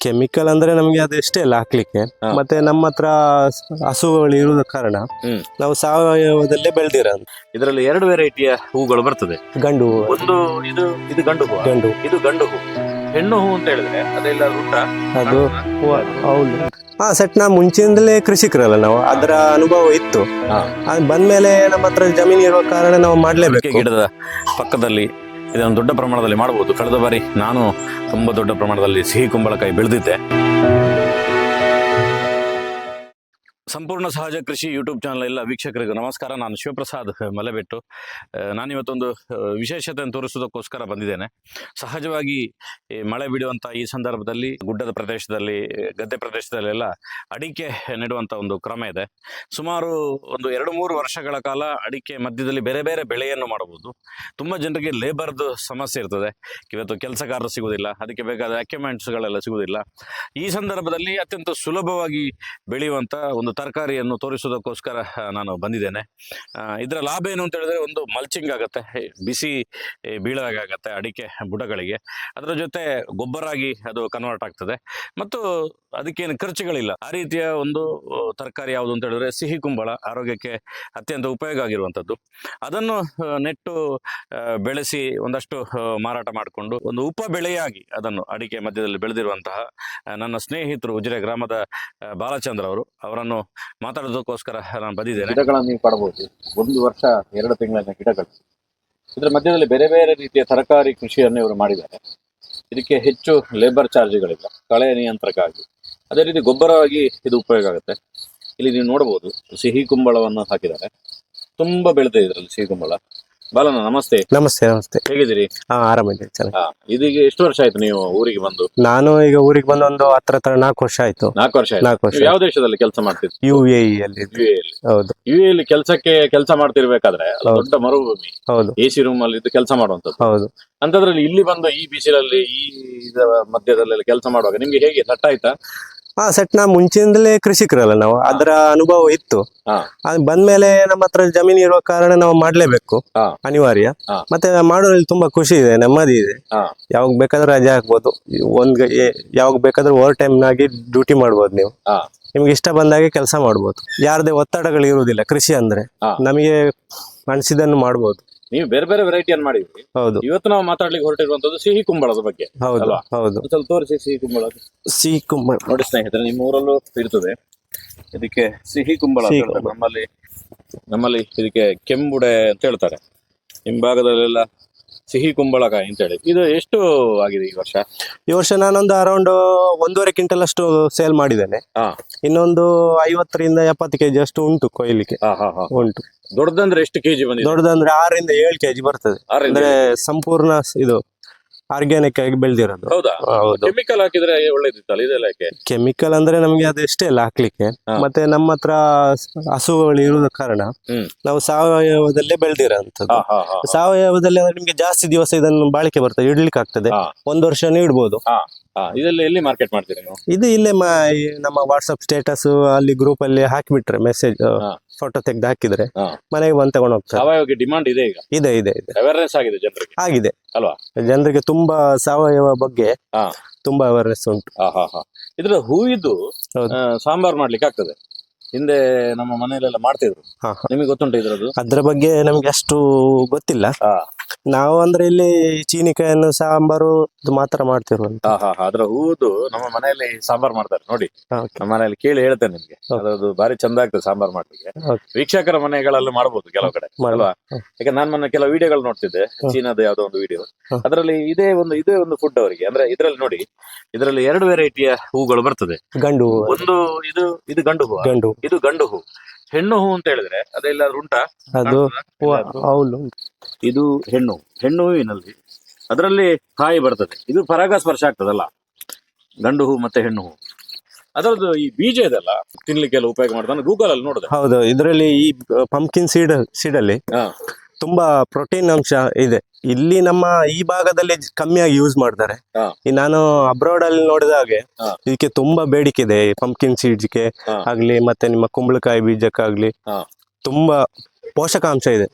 Chemical ಅಂದ್ರೆ ನಮಗೆ ಅದು ಇಷ್ಟ ಇಲ್ಲ ಹಾಕ್ಲಿಕ್ಕೆ. ಮತ್ತೆ ನಮ್ಮ ಹತ್ರ ಹಸುಗಳು ಇರುವುದ ಕಾರಣ ನಾವು ಸಾವಯವದಲ್ಲೇ ಬೆಳೆದಿರ. ಇದರಲ್ಲಿ ಎರಡು ವೆರೈಟಿಯ ಹೂಗಳು ಬರ್ತದೆ. ಗಂಡು ಹೂವು, ಒಂದು ಇದು ಇದು ಗಂಡು ಹೂ. ಗಂಡು ಇದು ಗಂಡು ಹೂ. ಹೆಣ್ಣು ಹೂ ಅಂತ ಹೇಳಿದ್ರೆ ಅದೆಲ್ಲ ಊಟ ಅದು ಹೌದು. ಹಾ ಸೆಟ್ ನಾ ಮುಂಚೆಯಿಂದಲೇ ಕೃಷಿಕರಲ್ಲ ನಾವು. ಅದರ ಅನುಭವ ಇತ್ತು. ಬಂದ್ಮೇಲೆ ನಮ್ಮ ಹತ್ರ ಜಮೀನು ಇರುವ ಕಾರಣ ನಾವು ಮಾಡ್ಲೇಬೇಕು. ಗಿಡದ ಪಕ್ಕದಲ್ಲಿ ಇದನ್ನು ದೊಡ್ಡ ಪ್ರಮಾಣದಲ್ಲಿ ಮಾಡಬಹುದು. ಕಳೆದ ಬಾರಿ ನಾನು ತುಂಬಾ ದೊಡ್ಡ ಪ್ರಮಾಣದಲ್ಲಿ ಸಿಹಿ ಕುಂಬಳಕಾಯಿ ಬೆಳೆದಿದ್ದೆ. ಸಂಪೂರ್ಣ ಸಹಜ ಕೃಷಿ ಯೂಟ್ಯೂಬ್ ಚಾನಲ್ ಎಲ್ಲ ವೀಕ್ಷಕರಿಗೂ ನಮಸ್ಕಾರ. ನಾನು ಶಿವಪ್ರಸಾದ್ ಮಲೆಬೆಟ್ಟು. ನಾನಿವತ್ತೊಂದು ವಿಶೇಷತೆಯನ್ನು ತೋರಿಸೋದಕ್ಕೋಸ್ಕರ ಬಂದಿದ್ದೇನೆ. ಸಹಜವಾಗಿ ಮಳೆ ಬಿಡುವಂಥ ಈ ಸಂದರ್ಭದಲ್ಲಿ, ಗುಡ್ಡದ ಪ್ರದೇಶದಲ್ಲಿ ಗದ್ದೆ ಪ್ರದೇಶದಲ್ಲೆಲ್ಲ ಅಡಿಕೆ ನೆಡುವಂಥ ಒಂದು ಕ್ರಮ ಇದೆ. ಸುಮಾರು ಒಂದು ಎರಡು ಮೂರು ವರ್ಷಗಳ ಕಾಲ ಅಡಿಕೆ ಮಧ್ಯದಲ್ಲಿ ಬೇರೆ ಬೇರೆ ಬೆಳೆಯನ್ನು ಮಾಡಬಹುದು. ತುಂಬ ಜನರಿಗೆ ಲೇಬರ್ದು ಸಮಸ್ಯೆ ಇರ್ತದೆ. ಇವತ್ತು ಕೆಲಸಗಾರರು ಸಿಗುವುದಿಲ್ಲ, ಅದಕ್ಕೆ ಬೇಕಾದ ಅಕ್ಯುಮೆಂಟ್ಸ್ಗಳೆಲ್ಲ ಸಿಗುವುದಿಲ್ಲ. ಈ ಸಂದರ್ಭದಲ್ಲಿ ಅತ್ಯಂತ ಸುಲಭವಾಗಿ ಬೆಳೆಯುವಂಥ ಒಂದು ತರಕಾರಿಯನ್ನು ತೋರಿಸೋದಕ್ಕೋಸ್ಕರ ನಾನು ಬಂದಿದ್ದೇನೆ. ಇದರ ಲಾಭ ಏನು ಅಂತ ಹೇಳಿದ್ರೆ ಒಂದು ಮಲ್ಚಿಂಗ್ ಆಗುತ್ತೆ ಬಿಸಿ ಬೀಳುವಾಗ ಆಗುತ್ತೆ ಅಡಿಕೆ ಬುಡಗಳಿಗೆ. ಅದರ ಜೊತೆ ಗೊಬ್ಬರ ಆಗಿ ಅದು ಕನ್ವರ್ಟ್ ಆಗ್ತದೆ. ಮತ್ತು ಅದಕ್ಕೇನು ಖರ್ಚುಗಳಿಲ್ಲ. ಆ ರೀತಿಯ ಒಂದು ತರಕಾರಿ ಯಾವುದು ಅಂತ ಹೇಳಿದ್ರೆ ಸಿಹಿ ಕುಂಬಳ ಆರೋಗ್ಯಕ್ಕೆ ಅತ್ಯಂತ ಉಪಯೋಗ ಆಗಿರುವಂಥದ್ದು. ಅದನ್ನು ನೆಟ್ಟು ಬೆಳೆಸಿ ಒಂದಷ್ಟು ಮಾರಾಟ ಮಾಡಿಕೊಂಡು ಒಂದು ಉಪ ಬೆಳೆಯಾಗಿ ಅದನ್ನು ಅಡಿಕೆ ಮಧ್ಯದಲ್ಲಿ ಬೆಳೆದಿರುವಂತಹ ನನ್ನ ಸ್ನೇಹಿತರು ಉಜಿರೆ ಗ್ರಾಮದ ಬಾಲಚಂದ್ರ ಅವರು, ಅವರನ್ನು ಮಾತಾಡೋದಕ್ಕೋಸ್ಕರ ನಾನು ಬಂದಿದ್ದೇನೆ. ಗಿಡಗಳನ್ನು ನೀವು ಕಾಣಬಹುದು ಒಂದು ವರ್ಷ, ಎರಡು ತಿಂಗಳಿನ ಗಿಡಗಳು. ಇದರ ಮಧ್ಯದಲ್ಲಿ ಬೇರೆ ಬೇರೆ ರೀತಿಯ ತರಕಾರಿ ಕೃಷಿಯನ್ನು ಇವರು ಮಾಡಿದ್ದಾರೆ. ಇದಕ್ಕೆ ಹೆಚ್ಚು ಲೇಬರ್ ಚಾರ್ಜ್ಗಳಿಲ್ಲ ಕಳೆ ನಿಯಂತ್ರಕ್ಕಾಗಿ. ಅದೇ ರೀತಿ ಗೊಬ್ಬರವಾಗಿ ಇದು ಉಪಯೋಗ ಆಗುತ್ತೆ. ಇಲ್ಲಿ ನೀವು ನೋಡಬಹುದು ಸಿಹಿ ಕುಂಬಳವನ್ನು ಹಾಕಿದ್ದಾರೆ. ತುಂಬಾ ಬೆಳೆದಿದೆ ಇದರಲ್ಲಿ ಸಿಹಿ ಕುಂಬಳ. ಬಾಲನ ನಮಸ್ತೆ. ನಮಸ್ತೆ ನಮಸ್ತೆ. ಹೇಗಿದ್ದೀರಿ? ಹಾ ಆರಾಮಿದೆ ಚೆನ್ನಾಗಿ. ಹಾ ಇದೀಗ ಎಷ್ಟು ವರ್ಷ ಆಯ್ತು ನೀವು ಊರಿಗೆ ಬಂದು? ನಾನು ಈಗ ಊರಿಗೆ ಬಂದು ಒಂದು ಹತ್ರ ಹತ್ರ ನಾಲ್ಕು ವರ್ಷ ಆಯ್ತು. ನಾಲ್ಕು ವರ್ಷ ಆಯ್ತು. ನಾಲ್ಕು ವರ್ಷ ನೀವು ಯಾವ ದೇಶದಲ್ಲಿ ಕೆಲಸ ಮಾಡ್ತಿದ್ರಿ ಯು ಎ ಅಲ್ಲಿ ಯು ಎಲ್ಲಿ ಹೌದು. ಯು ಎಲ್ಲಿ ಕೆಲಸಕ್ಕೆ ಕೆಲಸ ಮಾಡ್ತಿರ್ಬೇಕಾದ್ರೆ ಅದು ಹೌದು. ದೊಡ್ಡ ಮರುಭೂಮಿ. ಹೌದು. ಎ ಸಿ ರೂಮ್ ಅಲ್ಲಿ ಇದ್ದು ಕೆಲಸ ಮಾಡುವಂತದ್ದು ಹೌದು. ಅಂತದ್ರಲ್ಲಿ ಇಲ್ಲಿ ಬಂದು ಈ ಬಿಸಿಲಲ್ಲಿ ಈ ಇದರ ಮಧ್ಯದಲ್ಲಿ ಕೆಲಸ ಮಾಡುವಾಗ ನಿಮ್ಗೆ ಹೇಗೆ? ಸಟ್ ಹಾ ಸೆಟ್ ನಾ ಮುಂಚಿನಿಂದಲೇ ಕೃಷಿಕರಲ್ಲ ನಾವು. ಅದರ ಅನುಭವ ಇತ್ತು. ಬಂದ್ಮೇಲೆ ನಮ್ಮ ಹತ್ರ ಜಮೀನು ಇರುವ ಕಾರಣ ನಾವು ಮಾಡ್ಲೇಬೇಕು. ಅನಿವಾರ್ಯ. ಮತ್ತೆ ಮಾಡೋದ್ರಲ್ಲಿ ತುಂಬಾ ಖುಷಿ ಇದೆ ನೆಮ್ಮದಿ ಇದೆ. ಯಾವಾಗ ಬೇಕಾದ್ರೂ ರಜೆ ಹಾಕ್ಬೋದು. ಒಂದ್ ಯಾವಾಗ ಬೇಕಾದ್ರೂ ಓವರ್ ಟೈಮ್ ಆಗಿ ಡ್ಯೂಟಿ ಮಾಡ್ಬೋದು ನೀವು. ನಿಮ್ಗೆ ಇಷ್ಟ ಬಂದಾಗೆ ಕೆಲಸ ಮಾಡ್ಬೋದು. ಯಾರದೇ ಒತ್ತಡಗಳು ಇರುವುದಿಲ್ಲ ಕೃಷಿ ಅಂದ್ರೆ. ನಮಗೆ ಅನಿಸಿದನ್ನು ಮಾಡ್ಬೋದು. ನೀವು ಬೇರೆ ಬೇರೆ ವೆರೈಟಿಯನ್ನು ಮಾಡಿದ್ರಿ. ಹೌದು. ಇವತ್ತು ನಾವು ಮಾತಾಡ್ಲಿಕ್ಕೆ ಹೊರಟಿರುವಂತದ್ದು ಸಿಹಿ ಕುಂಬಳದ ಬಗ್ಗೆ ಹೌದು ಅಲ್ವಾ? ಹೌದು. ಒಂದ್ ಸ್ವಲ್ಪ ತೋರಿಸಿ ಸಿಹಿ ಕುಂಬಳ. ಸಿಹಿ ಕುಂಬಳ. ನೋಡಿ ಸ್ನೇಹಿತರೆ ನಿಮ್ಮ ಊರಲ್ಲೂ ಇರ್ತದೆ. ಇದಕ್ಕೆ ಸಿಹಿ ಕುಂಬಳ ಅಂತ ಸಿಹಿ ಹೇಳ್ತಾರೆ. ನಮ್ಮಲ್ಲಿ ನಮ್ಮಲ್ಲಿ ಇದಕ್ಕೆ ಕೆಂಬುಡೆ ಅಂತ ಹೇಳ್ತಾರೆ. ನಿಮ್ ಭಾಗದಲ್ಲೆಲ್ಲ ಸಿಹಿ ಕುಂಬಳಕಾಯಿ ಅಂತ ಹೇಳಿ. ಇದು ಎಷ್ಟು ಆಗಿದೆ ಈ ವರ್ಷ? ಈ ವರ್ಷ ನಾನೊಂದು ಅರೌಂಡ್ ಒಂದೂವರೆ ಕ್ವಿಂಟಲ್ ಅಷ್ಟು ಸೇಲ್ ಮಾಡಿದ್ದೇನೆ. ಹಾ. ಇನ್ನೊಂದು ಐವತ್ತರಿಂದ ಎಪ್ಪತ್ತು ಕೆಜಿ ಅಷ್ಟು ಉಂಟು ಕೊಯ್ಲಿಕ್ಕೆ. ಹಾ ಹಾ ಹಾ. ಉಂಟು. ದೊಡ್ಡದಂದ್ರೆ ಎಷ್ಟು ಕೆಜಿ ಬಂದಿದೆ? ದೊಡ್ಡದಂದ್ರೆ ಆರಿಂದ ಏಳು ಕೆಜಿ ಬರ್ತದೆ. ಆರರಿಂದ ಅಂದ್ರೆ ಸಂಪೂರ್ಣ ಇದು ಆರ್ಗ್ಯಾನಿಕ್ ಆಗಿ ಬೆಳೆದಿರೋದು. ಹೌದಾ? ಹೌದು. ಕೆಮಿಕಲ್ ಹಾಕಿದ್ರೆ ಒಳ್ಳೇದಿತ್ತಲ್ಲ ಇದೆಲ್ಲ ಯಾಕೆ ಕೆಮಿಕಲ್ ಅಂದ್ರೆ ನಮಗೆ ಅದು ಇಷ್ಟ ಇಲ್ಲ ಹಾಕ್ಲಿಕ್ಕೆ. ಹಾ. ಮತ್ತೆ ನಮ್ಮ ಹತ್ರ ಹಸುಗಳು ಇರೋದ ಕಾರಣ ಹ್ಮ್. ನಾವು ಸಾವಯವದಲ್ಲೇ ಬೆಳೆದಿರೋಂಥದ್ದು. ಹಾ ಹಾ ಹಾ ಸಾವಯವದಲ್ಲಿ ಅಂದ್ರೆ ನಿಮ್ಗೆ ಜಾಸ್ತಿ ದಿವಸ ಇದನ್ನು ಬಾಳಿಕೆ ಬರ್ತದೆ ಇಡ್ಲಿಕ್ಕೆ ಆಗ್ತದೆ. ಒಂದ್ ಒಂದು ವರ್ಷ ಇಡ್ಬೋದು. ಹಾ ಇದೆಲ್ಲ ಎಲ್ಲಿ ಮಾರ್ಕೆಟ್ ಮಾಡ್ತೀರಿ ನೀವು? ಇದು ಇಲ್ಲೇ ಮ- ಈ ನಮ್ಮ ವಾಟ್ಸಪ್ ಸ್ಟೇಟಸ್ ಅಲ್ಲಿ ಗ್ರೂಪ್ ಅಲ್ಲಿ ಹಾಕಿಬಿಟ್ರೆ ಮೆಸೇಜ್ ಹಾ. ಫೋಟೋ ತೆಗ್ದು ಹಾಕಿದ್ರೆ ಹಾ. ಮನೆಗೆ ಬಂದು ತಗೊಂಡು ಹೋಗ್ತಾರೆ ಸಾವಯವಕ್ಕೆ ಡಿಮಾಂಡ್ ಇದೆ ಈಗ ಇದೆ ಇದೆ ಇದೆ ಅವೇರ್ನೆಸ್ ಆಗಿದೆ ಜನರಿಗೆ ಆಗಿದೆ ಅಲ್ವಾ? ಜನರಿಗೆ ತುಂಬಾ ಸಾವಯವ ಬಗ್ಗೆ ಹಾ. ತುಂಬಾ ಅವೇರ್ನೆಸ್ ಉಂಟು ಹಾ ಹಾ ಹಾ ಇದ್ರ ಹೂವಿದ್ದು ಹೌದು. ಆ, ಸಾಂಬಾರ್ ಮಾಡ್ಲಿಕ್ಕೆ ಆಗ್ತದೆ ಹಿಂದೆ ನಮ್ಮ ಮನೆಯಲ್ಲೆಲ್ಲ ಮಾಡ್ತಿದ್ರು. ಹಾ. ನಿಮಗೆ ಗೊತ್ತುಂಟು ಇದ್ರದ್ದು? ಅದ್ರ ಬಗ್ಗೆ ನಮ್ಗೆ ಅಷ್ಟು ಗೊತ್ತಿಲ್ಲ. ಹಾ. ನಾವು ಅಂದ್ರೆ ಇಲ್ಲಿ ಚೀನಿಕಾಯನ್ನು ಸಾಂಬಾರು ಇದು ಮಾತ್ರ ಮಾಡ್ತಿರುವಂತ. ಹಾ ಹಾ ಹಾ. ಅದ್ರ ಹೂದು ನಮ್ಮ ಮನೆಯಲ್ಲಿ ಸಾಂಬಾರ್ ಮಾಡ್ತಾರೆ. ನೋಡಿ ನಮ್ಮ ಮನೆಯಲ್ಲಿ ಕೇಳಿ ಹೇಳ್ತೇನೆ ನಿಮ್ಗೆ. ಅದ್ರದ್ದು ಬಾರಿ ಚಂದ ಆಗ್ತದೆ ಸಾಂಬಾರ್ ಮಾಡ್ಲಿಕ್ಕೆ. ವೀಕ್ಷಕರ ಮನೆಗಳಲ್ಲಿ ಮಾಡ್ಬೋದು ಕೆಲವು ಕಡೆ ಅಲ್ವಾ? ಯಾಕಂದ್ರೆ ನಾನ್ ಮೊನ್ನೆ ಕೆಲವು ವಿಡಿಯೋಗಳು ನೋಡ್ತಿದ್ದೆ ಹ್ಮ್. ಚೀನಾದ ಯಾವ್ದೋ ಒಂದು ವಿಡಿಯೋ. ಹ್ಮ್. ಅದರಲ್ಲಿ ಇದೇ ಒಂದು ಇದೇ ಒಂದು ಫುಡ್ ಅವರಿಗೆ. ಅಂದ್ರೆ ಇದ್ರಲ್ಲಿ ನೋಡಿ ಇದರಲ್ಲಿ ಎರಡು ವೆರೈಟಿಯ ಹೂಗಳು ಬರ್ತದೆ. ಗಂಡು ಹೂವು, ಒಂದು ಇದು ಇದು ಗಂಡು ಹೂವು. ಗಂಡು ಇದು ಗಂಡು ಹೂ. ಹೆಣ್ಣು ಹೂ ಅಂತ ಹೇಳಿದ್ರೆ ಅದೆಲ್ಲಾದ್ರು ಉಂಟಾ? ಅದು ಹೌದು. ಇದು ಹೆಣ್ಣು ಹೆಣ್ಣು ಹೂವಿನಲ್ಲಿ ಅದರಲ್ಲಿ ಕಾಯಿ ಬರ್ತದೆ. ಇದು ಪರಾಗಸ್ಪರ್ಶ ಆಗ್ತದಲ್ಲ. ಗಂಡು ಹೂ ಮತ್ತೆ ಹೆಣ್ಣು ಹೂ. ಅದರದ್ದು ಈ ಬೀಜ ಇದೆಲ್ಲ ತಿನ್ಲಿಕ್ಕೆಲ್ಲ ಉಪಯೋಗ ಮಾಡ್ತಾನೆ ಗೂಗಲ್ ಅಲ್ಲಿ ನೋಡಿದೆ. ಹೌದು ಇದರಲ್ಲಿ ಈ ಪಂಪ್ಕಿನ್ ಸೀಡ್ ಸೀಡ್ ಅಲ್ಲಿ ಹಾ. ತುಂಬಾ ಪ್ರೋಟೀನ್ ಅಂಶ ಇದೆ. ಇಲ್ಲಿ ನಮ್ಮ ಈ ಭಾಗದಲ್ಲಿ ಕಮ್ಮಿಯಾಗಿ ಯೂಸ್ ಮಾಡ್ತಾರೆ. ಈ ನಾನು ಅಬ್ರಾಡ್ ಅಲ್ಲಿ ನೋಡಿದ ಹಾಗೆ. ಇದಕ್ಕೆ ತುಂಬಾ ಬೇಡಿಕೆ ಇದೆ. ಪಂಪ್ಕಿನ್ ಸೀಡ್ಸ್ಗೆ. ಆಗ್ಲಿ ಮತ್ತೆ ನಿಮ್ಮ ಕುಂಬಳಕಾಯಿ ಬೀಜಕ್ಕಾಗ್ಲಿ. ತುಂಬಾ ಪೋಷಕಾಂಶ ಇದೆ.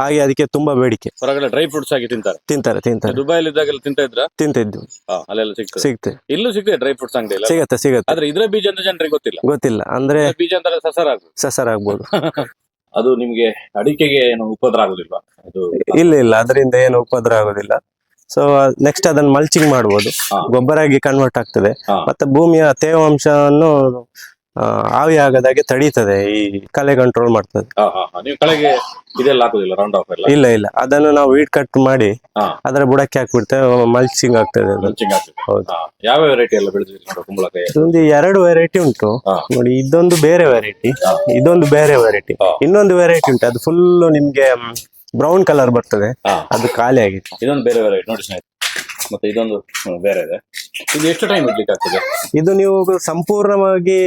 ಹಾಗೆ ಅದಕ್ಕೆ ತುಂಬಾ ಬೇಡಿಕೆ. ಹೊರಗಡೆ ಡ್ರೈ ಫ್ರೂಟ್ಸ್ ಆಗಿ ತಿಂತಾರೆ. ತಿಂತಾರೆ ತಿಂತಾರೆ. ದುಬೈಲಿ ಇದ್ದಾಗೆಲ್ಲ ತಿಂತಾ ಇದ್ರ? ತಿಂತಿದ್ವಿ ಅಲ್ಲೆಲ್ಲ ಸಿಗ್ತದೆ. ಇಲ್ಲೂ ಸಿಗ್ತದೆ ಡ್ರೈ ಫ್ರೂಟ್ಸ್ ಅಂಗಡಿ ಸಿಗುತ್ತೆ ಸಿಗತ್ತೆ. ಆದ್ರೆ ಇದ್ರ ಬೀಜ ಅಂತ ಜನರಿಗೆ ಗೊತ್ತಿಲ್ಲ. ಗೊತ್ತಿಲ್ಲ. ಅಂದ್ರೆ ಸಸರ ಬೀಜ ಅಂದ್ರೆ ಸಸರ ಆಗುದು ಸಸರಾಗ್ಬೋದು ಅದು ನಿಮ್ಗೆ ಅಡಿಕೆಗೆ ಏನು ಉಪದ್ರ ಆಗುದಿಲ್ವಾ? ಅದು ಇಲ್ಲ ಇಲ್ಲ. ಅದರಿಂದ ಏನು ಉಪದ್ರ ಆಗುದಿಲ್ಲ. ಸೊ ನೆಕ್ಸ್ಟ್ ಅದನ್ನ ಮಲ್ಚಿಂಗ್ ಮಾಡ್ಬೋದು. ಹಾ. ಗೊಬ್ಬರ ಆಗಿ ಕನ್ವರ್ಟ್ ಆಗ್ತದೆ. ಹಾ. ಮತ್ತೆ ಭೂಮಿಯ ತೇವಾಂಶವನ್ನು ಆವಿ ಆಗದಾಗೆ ತಡೀತದೆ ಈ ಕಲೆ ಕಂಟ್ರೋಲ್ ಮಾಡ್ತದೆ. ನೀವು ಕಳೆಗೆ ಇದೆಲ್ಲ ಹಾಕುದಿಲ್ಲ ರೌಂಡ್ ಆಫ್ ಎಲ್ಲ? ಇಲ್ಲ ಇಲ್ಲ. ಅದನ್ನು ನಾವು ವೀಟ್ ಕಟ್ ಮಾಡಿ ಹಾ. ಅದರ ಬುಡಕ್ಕೆ ಹಾಕ್ಬಿಡ್ತೇವೆ ಮಲ್ಚಿಂಗ್ ಆಗ್ತದೆ ಅದು. ಹೌದು. ಯಾವ ವೆರೈಟಿ ಎಲ್ಲ ಬೆಳೆದಿರಿ ನೋಡಿ ಕುಂಬಳಕಾಯಿ? ಇದೊಂದು ಎರಡು ವೆರೈಟಿ ಉಂಟು. ಹಾ. ನೋಡಿ ಇದೊಂದು ಬೇರೆ ವೆರೈಟಿ ಇದೊಂದು ಬೇರೆ ವೆರೈಟಿ ಹಾ. ಇನ್ನೊಂದು ವೆರೈಟಿ ಉಂಟು. ಅದು ಫುಲ್ ನಿಮ್ಗೆ ಬ್ರೌನ್ ಕಲರ್ ಬರ್ತದೆ. ಹಾ. ಅದು ಖಾಲಿ ಆಗಿತ್ತು. ಇದೊಂದು ಬೇರೆ ವೆರೈಟಿ ನೋಡಿ ಸ್ನೇಹಿತರೆ. ಮತ್ತೆ ಇದೊಂದು ಹ್ಮ್, ಬೇರೆ ಇದೆ. ಇದು ಎಷ್ಟು ಟೈಮ್ ಇಡ್ಲಿಕ್ಕೆ ಆಗ್ತದೆ ಇದು ನೀವು ಸಂಪೂರ್ಣವಾಗಿ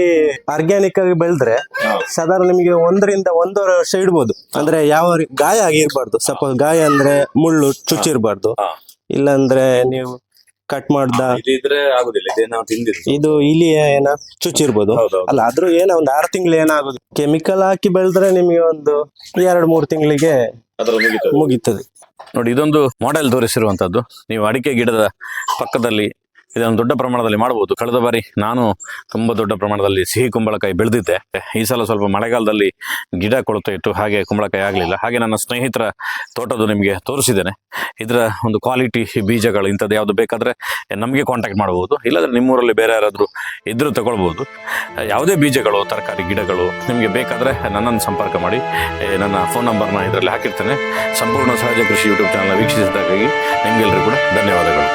ಆರ್ಗ್ಯಾನಿಕ್ ಆಗಿ ಬೆಳೆದ್ರೆ. ಸಾಧಾರಣ ನಿಮಗೆ ಒಂದರಿಂದ ಒಂದೂವರೆ ವರ್ಷ ಇಡ್ಬೋದು. ಅಂದ್ರೆ ಯಾವ ರೀ- ಗಾಯ ಆಗಿರ್ಬಾರ್ದು. ಸಪೋಸ್ ಗಾಯ ಅಂದ್ರೆ ಮುಳ್ಳು ಚುಚ್ಚಿರ್ಬಾರ್ದು. ಇಲ್ಲಾಂದ್ರೆ ನೀವು ಕಟ್ ಮಾಡ್ದ ಇದು ಇದ್ರೆ ಆಗುದಿಲ್ಲ ಇದೇ ನಾವು ತಿಂದಿದ್ದು. ಇದು ಇಲಿ ಏನ ಚುಚ್ಚಿರ್ಬೋದು ಹೌದೌದು. ಅಲ್ಲ ಆದ್ರೂ ಏನ ಒಂದ್ ಆರು ತಿಂಗಳು ಏನಾಗುದು ಕೆಮಿಕಲ್ ಹಾಕಿ ಬೆಳೆದ್ರೆ ನಿಮಗೆ ಒಂದು ಎರಡು ಮೂರು ತಿಂಗಳಿಗೆ ಅದ್ರ ಮುಗೀತದೆ. ನೋಡಿ ಇದೊಂದು ಮಾಡೆಲ್ ತೋರಿಸಿರುವಂತದ್ದು. ನೀವು ಅಡಿಕೆ ಗಿಡದ ಪಕ್ಕದಲ್ಲಿ ಇದನ್ನು ದೊಡ್ಡ ಪ್ರಮಾಣದಲ್ಲಿ ಮಾಡಬಹುದು. ಕಳೆದ ಬಾರಿ ನಾನು ತುಂಬ ದೊಡ್ಡ ಪ್ರಮಾಣದಲ್ಲಿ ಸಿಹಿ ಕುಂಬಳಕಾಯಿ ಬೆಳೆದಿದ್ದೆ. ಈ ಸಲ ಸ್ವಲ್ಪ ಮಳೆಗಾಲದಲ್ಲಿ ಗಿಡ ಕೊಳ್ತಾ ಇತ್ತು. ಹಾಗೆ ಕುಂಬಳಕಾಯಿ ಆಗಲಿಲ್ಲ. ಹಾಗೆ ನನ್ನ ಸ್ನೇಹಿತರ ತೋಟದ್ದು ನಿಮಗೆ ತೋರಿಸಿದ್ದೇನೆ. ಇದರ ಒಂದು ಕ್ವಾಲಿಟಿ ಬೀಜಗಳು ಇಂಥದ್ದು ಯಾವುದು ಬೇಕಾದರೆ ನಮಗೆ ಕಾಂಟ್ಯಾಕ್ಟ್ ಮಾಡಬಹುದು. ಇಲ್ಲಾಂದರೆ ನಿಮ್ಮೂರಲ್ಲಿ ಬೇರೆ ಯಾರಾದರೂ ಇದ್ದರೂ ತಗೊಳ್ಬೋದು ಯಾವುದೇ ಬೀಜಗಳು, ತರಕಾರಿ, ಗಿಡಗಳು ನಿಮಗೆ ಬೇಕಾದರೆ ನನ್ನನ್ನು ಸಂಪರ್ಕ ಮಾಡಿ. ನನ್ನ ಫೋನ್ ನಂಬರ್ನ ಇದರಲ್ಲಿ ಹಾಕಿರ್ತೇನೆ. ಸಂಪೂರ್ಣ ಸಹಜ ಕೃಷಿ ಯೂಟ್ಯೂಬ್ ಚಾನಲ್ನ ವೀಕ್ಷಿಸಿದ್ದಕ್ಕಾಗಿ ನಿಮಗೆಲ್ಲರೂ ಕೂಡ ಧನ್ಯವಾದಗಳು.